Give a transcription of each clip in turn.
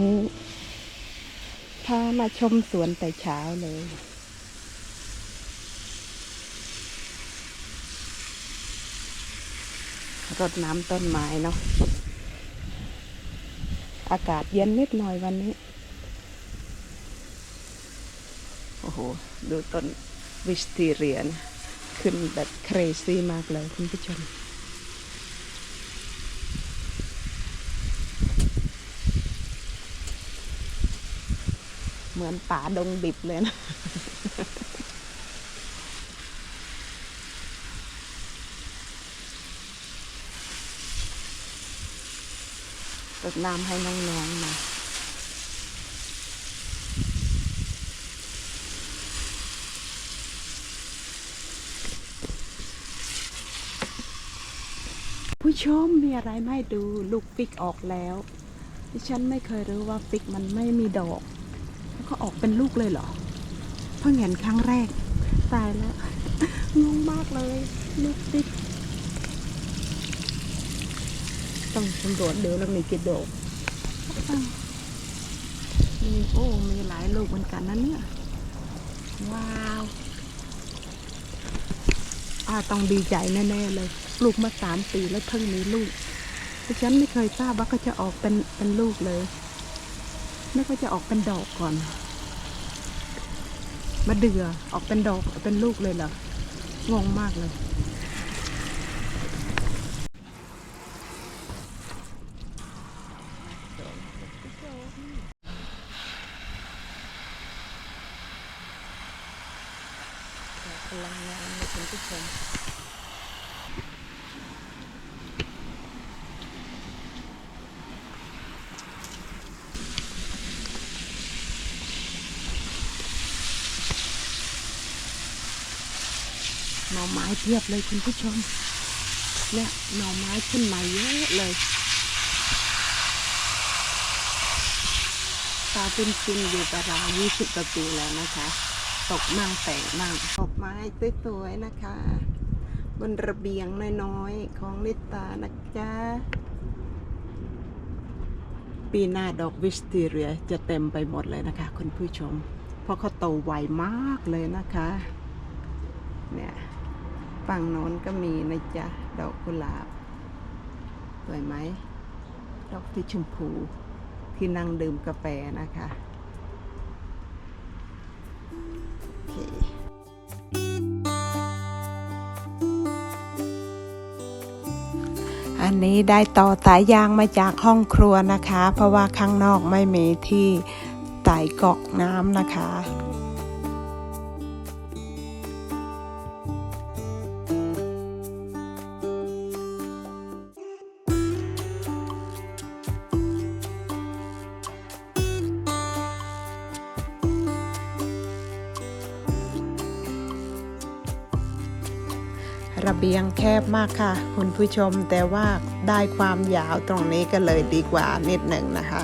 นี้ พามาชมสวนแต่เช้าเลย รดน้ำต้นไม้เนาะ อากาศเย็นนิดหน่อยวันนี้ โอ้โห ดูต้นวิสตีเรียน ขึ้นแบบเครซี่มากเลยคุณผู้ชม เหมือนป่าดงดิบเลยนะรดน้ำให้น้องๆนะผู้ชมมีอะไรไม่ดู ลูกปิกออกแล้ว ดิฉันไม่เคยรู้ว่าปิกมันไม่มีดอก ก็ออกเป็นลูกเลยเหรอเพิ่งเห็นครั้งแรก ตายแล้วงงมากเลยลูกปิกต้องสำรวจเดี๋ยวแล้วมีกี่ดอกอ้าวมีโอ้มีหลายลูกเหมือนกันนะเนี่ยว้าวอาต้องดีใจแน่ๆเลยปลูกมาสามปีแล้วเพิ่งมีลูกดิฉันไม่เคยทราบว่าก็จะออกเป็นเป็นลูกเลย ไม่ก็จะออกเป็นดอกก่อนมาเดือออกเป็นดอกเป็นลูกเลยเหรองงมากเลย พลังงานในคุณผู้ชม น่อไม้เพียบเลยคุณผู้ชมเนี่ยหน่อไม้ขึ้นมาเยอะเลยตาเป็นชินอยู่กับเรา20กว่าปีแล้วนะคะ ตกมั่งแต่มั่งดอกไม้สวยๆนะคะ บนระเบียงน้อยๆ ของลิตานะจ๊ะ ปีหน้าดอกวิสตีเรียจะเต็มไปหมดเลยนะคะ คุณผู้ชม เพราะเขาโตไวมากเลยนะคะ เนี่ย ฝั่งโน้นก็มีนะจ๊ะ ดอกกุหลาบ สวยไหม ดอกที่ชมพูที่นั่งดื่มกาแฟนะคะอันนี้ได้ต่อสายยางมาจากห้องครัวนะคะ เพราะว่าข้างนอกไม่มีที่ไต่กอกน้ำนะคะ ระเบียงแคบมากค่ะ คุณผู้ชมแต่ว่าได้ความยาวตรงนี้ก็เลยดีกว่านิดหนึ่งนะคะ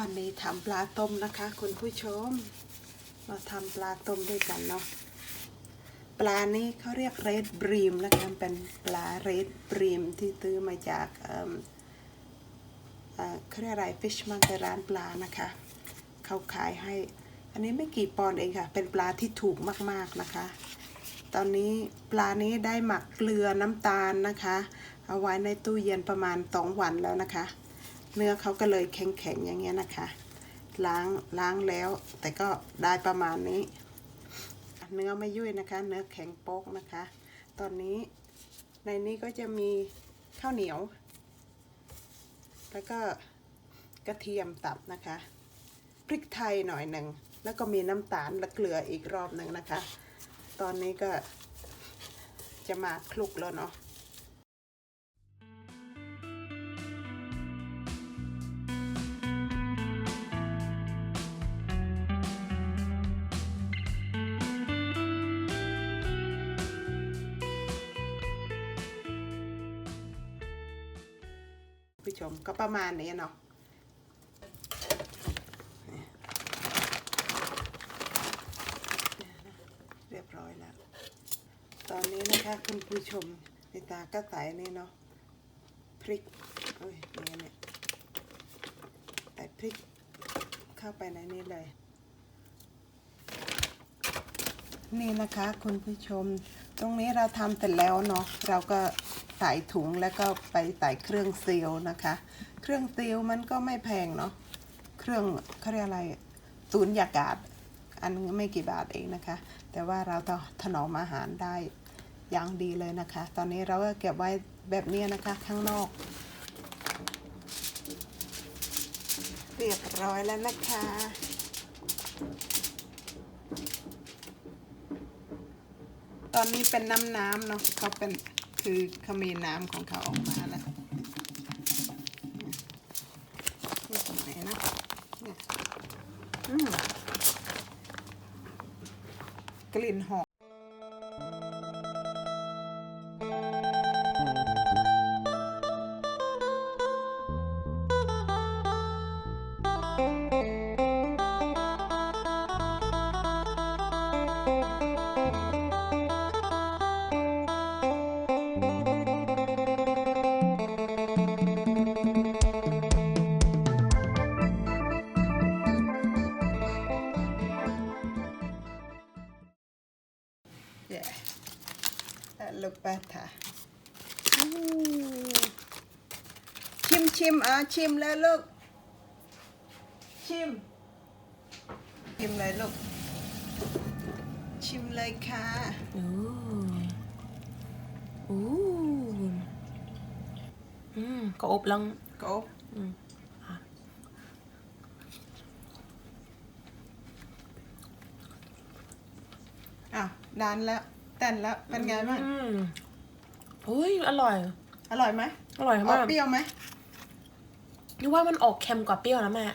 วันนี้ทำปลาต้มนะคะ คุณผู้ชม เราทำปลาต้มด้วยกันเนาะปลานี้เขาเรียกเรดบรีมนะคะเป็นปลาเรดบรีมที่ซื้อมาจากเอิ่มเอ่อเขาเรียกอะไรฟิชมันในร้านปลานะคะเขาขายให้ อันนี้ไม่กี่ปอนด์เองค่ะ เป็นปลาที่ถูกมากๆนะคะ ตอนนี้ปลานี้ได้หมักเกลือน้ำตาลนะคะ เอาไว้ในตู้เย็นประมาณสองวันแล้วนะคะ เนื้อเขาก็เลยแข็งๆอย่างเงี้ยนะคะ ล้างล้างแล้ว แต่ก็ได้ประมาณนี้ เนื้อไม่ยุ่ยนะคะ เนื้อแข็งโป๊กนะคะ ตอนนี้ในนี้ก็จะมีข้าวเหนียว แล้วก็กระเทียมตับนะคะ พริกไทยหน่อยหนึ่ง แล้วก็มีน้ำตาลและเกลืออีกรอบหนึ่งนะคะ ตอนนี้ก็จะมาคลุกแล้วเนาะ ผู้ชมก็ประมาณนี้เนาะเรียบร้อยแล้ว ตอนนี้นะคะคุณผู้ชมในตาก็ใส่นี่เนาะพริกเอ้ยนี่เนี่ยใส่พริกเข้าไปในนี้เลย นี่นะคะคุณผู้ชม ตรงนี้เราทำเสร็จแล้วเนาะเราก็ ใส่ถุงแล้วก็ไปใส่เครื่องซีลนะคะ เครื่องซีลมันก็ไม่แพงเนาะ เครื่องเขาเรียกอะไรศูนยากาศ อันไม่กี่บาทเองนะคะ แต่ว่าเราต้องถนอมอาหารได้อย่างดีเลยนะคะ ตอนนี้เราก็เก็บไว้แบบนี้นะคะข้างนอก เรียบร้อยแล้วนะคะตอนนี้เป็นน้ำน้ำๆเนาะเขาเป็น คือเขามีน้ำของเขาออกมาแล้วนี่สมัยนะกลิ่นหอม ชิมชิมอะชิมเลยลูก ชิม ชิมเลยลูก ชิมเลยค่ะโอ้โอ้อืมก็อบลังกบอืมอ้าวดานแล้วเต้นแล้วเป็นไงบ้างอืมอุ้ยอร่อย อร่อยไหมอร่อยออมากกเปรี้ยวไหม นึกว่ามันออกเค็มกว่าเปรี้ยวนะแม่